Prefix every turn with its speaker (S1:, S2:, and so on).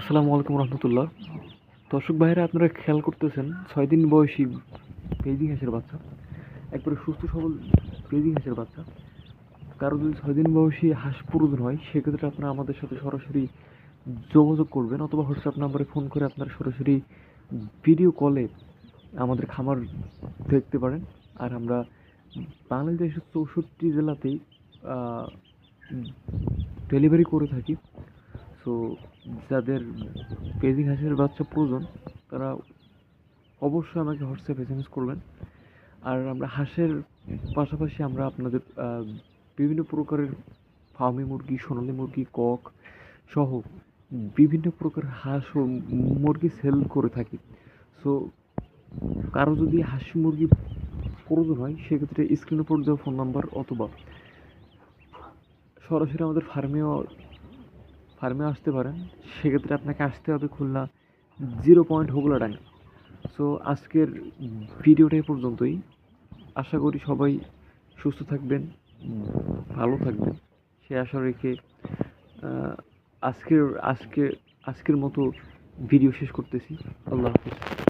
S1: আসসালামু আলাইকুম রহমতুল্লাহ। দর্শক ভাইরা, আপনারা খেয়াল করতেছেন, ছয় দিন বয়সী পেজি হাঁসের বাচ্চা, একবারে সুস্থ সবল পেজি হাঁসের বাচ্চা। কারও যদি ছয় দিন বয়সী হাঁস প্রয়োজন হয়, সেক্ষেত্রে আপনারা আমাদের সাথে সরাসরি যোগাযোগ করবেন অথবা হোয়াটসঅ্যাপ নাম্বারে ফোন করে আপনারা সরাসরি ভিডিও কলে আমাদের খামার দেখতে পারেন। আর আমরা বাংলাদেশের চৌষট্টি জেলাতেই ডেলিভারি করে থাকি। সো যাদের পেজিং হাঁসের বাচ্চা প্রয়োজন, তারা অবশ্যই আমাকে হোয়াটসঅ্যাপ এস এম এস করবেন। আর আমরা হাঁসের পাশাপাশি আমরা আপনাদের বিভিন্ন প্রকারের ফার্মি মুরগি, সোনালী মুরগি, কক সহ বিভিন্ন প্রকার হাঁস ও মুরগি সেল করে থাকি। সো কারও যদি হাঁস মুরগি প্রয়োজন হয়, সেক্ষেত্রে স্ক্রিনের উপর দেওয়া ফোন নাম্বার অথবা সরাসরি আমাদের ফার্মেও ফার্মে আসতে পারেন, সেক্ষেত্রে আপনাকে আসতে হবে Khulna zero point Hogladanga so আজকের ভিডিওটা পর্যন্তই। আশা করি সবাই সুস্থ থাকবেন, ভালো থাকবেন। সে আশা রেখে আজকের, আজকে, আজকের মতো ভিডিও শেষ করতেছি। আল্লাহ হাফিজ।